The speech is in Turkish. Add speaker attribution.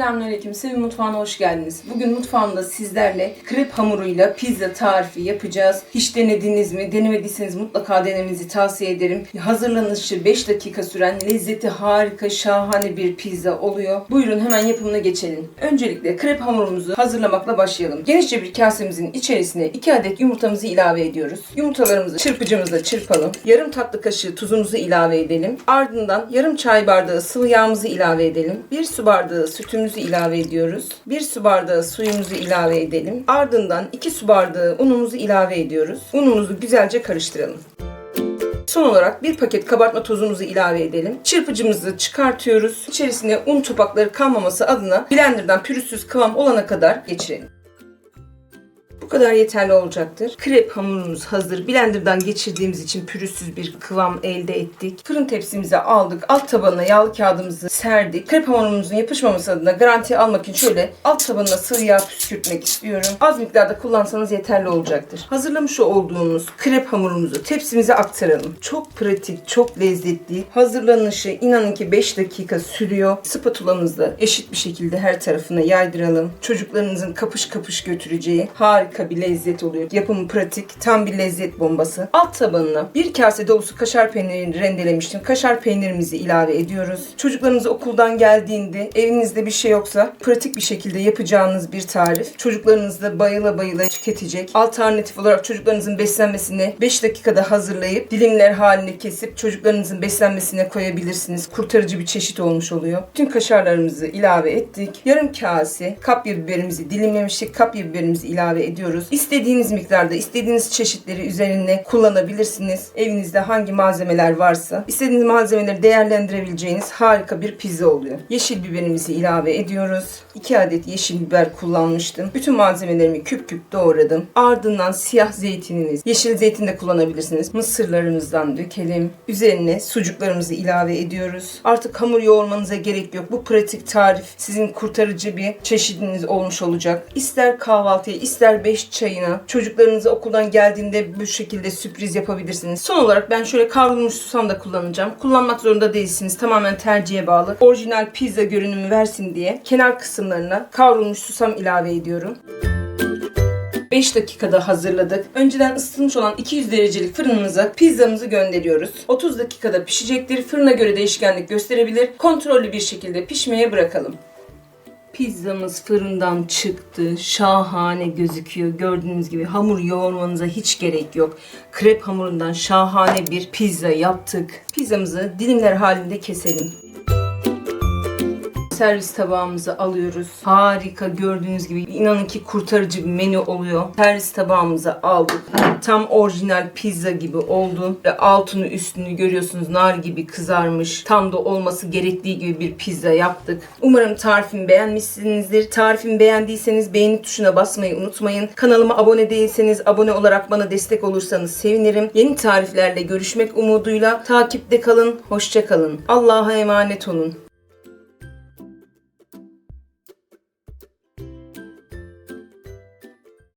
Speaker 1: Selamünaleyküm. Sevim Mutfağı'na hoş geldiniz. Bugün mutfağımda sizlerle krep hamuruyla pizza tarifi yapacağız. Hiç denediniz mi? Denemediyseniz mutlaka denemenizi tavsiye ederim. Hazırlanışı 5 dakika süren lezzeti harika, şahane bir pizza oluyor. Buyurun hemen yapımına geçelim. Öncelikle krep hamurumuzu hazırlamakla başlayalım. Genişçe bir kasemizin içerisine 2 adet yumurtamızı ilave ediyoruz. Yumurtalarımızı çırpıcımızla çırpalım. Yarım tatlı kaşığı tuzumuzu ilave edelim. Ardından yarım çay bardağı sıvı yağımızı ilave edelim. 1 su bardağı sütümüzü ilave ediyoruz. 1 su bardağı suyumuzu ilave edelim. Ardından 2 su bardağı unumuzu ilave ediyoruz. Unumuzu güzelce karıştıralım. Son olarak bir paket kabartma tozumuzu ilave edelim. Çırpıcımızı çıkartıyoruz. İçerisine un topakları kalmaması adına blenderdan pürüzsüz kıvam olana kadar geçirelim. Kadar yeterli olacaktır. Krep hamurumuz hazır. Blenderdan geçirdiğimiz için pürüzsüz bir kıvam elde ettik. Fırın tepsimize aldık. Alt tabanına yağlı kağıdımızı serdik. Krep hamurumuzun yapışmaması adına garanti almak için şöyle alt tabanına sıvı yağ püskürtmek istiyorum. Az miktarda kullansanız yeterli olacaktır. Hazırlamış olduğumuz krep hamurumuzu tepsimize aktaralım. Çok pratik, çok lezzetli. Hazırlanışı inanın ki 5 dakika sürüyor. Spatulamızla eşit bir şekilde her tarafına yaydıralım. Çocuklarınızın kapış kapış götüreceği harika bir lezzet oluyor. Yapımı pratik, tam bir lezzet bombası. Alt tabanına bir kase dolusu kaşar peynirini rendelemiştim. Kaşar peynirimizi ilave ediyoruz. Çocuklarınız okuldan geldiğinde evinizde bir şey yoksa pratik bir şekilde yapacağınız bir tarif. Çocuklarınız da bayıla bayıla tüketecek. Alternatif olarak çocuklarınızın beslenmesini 5 dakikada hazırlayıp dilimler haline kesip çocuklarınızın beslenmesine koyabilirsiniz. Kurtarıcı bir çeşit olmuş oluyor. Tüm kaşarlarımızı ilave ettik. Yarım kase kapya biberimizi dilimlemiştik. Kapya biberimizi ilave ediyoruz. İstediğiniz miktarda, istediğiniz çeşitleri üzerine kullanabilirsiniz. Evinizde hangi malzemeler varsa istediğiniz malzemeleri değerlendirebileceğiniz harika bir pizza oluyor. Yeşil biberimizi ilave ediyoruz. 2 adet yeşil biber kullanmıştım. Bütün malzemelerimi küp küp doğradım. Ardından siyah zeytininiz, yeşil zeytin de kullanabilirsiniz. Mısırlarımızdan dökelim. Üzerine sucuklarımızı ilave ediyoruz. Artık hamur yoğurmanıza gerek yok. Bu pratik tarif sizin kurtarıcı bir çeşidiniz olmuş olacak. İster kahvaltıya, ister 5 çayına, çocuklarınızı okuldan geldiğinde bu şekilde sürpriz yapabilirsiniz. Son olarak ben şöyle kavrulmuş susam da kullanacağım. Kullanmak zorunda değilsiniz. Tamamen tercihe bağlı. Orijinal pizza görünümü versin diye kenar kısımlarına kavrulmuş susam ilave ediyorum. 5 dakikada hazırladık. Önceden ısıtılmış olan 200 derecelik fırınımıza pizzamızı gönderiyoruz. 30 dakikada pişecektir. Fırına göre değişkenlik gösterebilir. Kontrollü bir şekilde pişmeye bırakalım. Pizzamız fırından çıktı. Şahane gözüküyor. Gördüğünüz gibi hamur yoğurmanıza hiç gerek yok. Krep hamurundan şahane bir pizza yaptık. Pizzamızı dilimler halinde keselim servis tabağımızı alıyoruz. Harika gördüğünüz gibi inanın ki kurtarıcı bir menü oluyor. Servis tabağımızı aldık. Tam orijinal pizza gibi oldu. Ve altını üstünü görüyorsunuz nar gibi kızarmış. Tam da olması gerektiği gibi bir pizza yaptık. Umarım tarifimi beğenmişsinizdir. Tarifimi beğendiyseniz beğeni tuşuna basmayı unutmayın. Kanalıma abone değilseniz abone olarak bana destek olursanız sevinirim. Yeni tariflerle görüşmek umuduyla takipte kalın. Hoşça kalın. Allah'a emanet olun.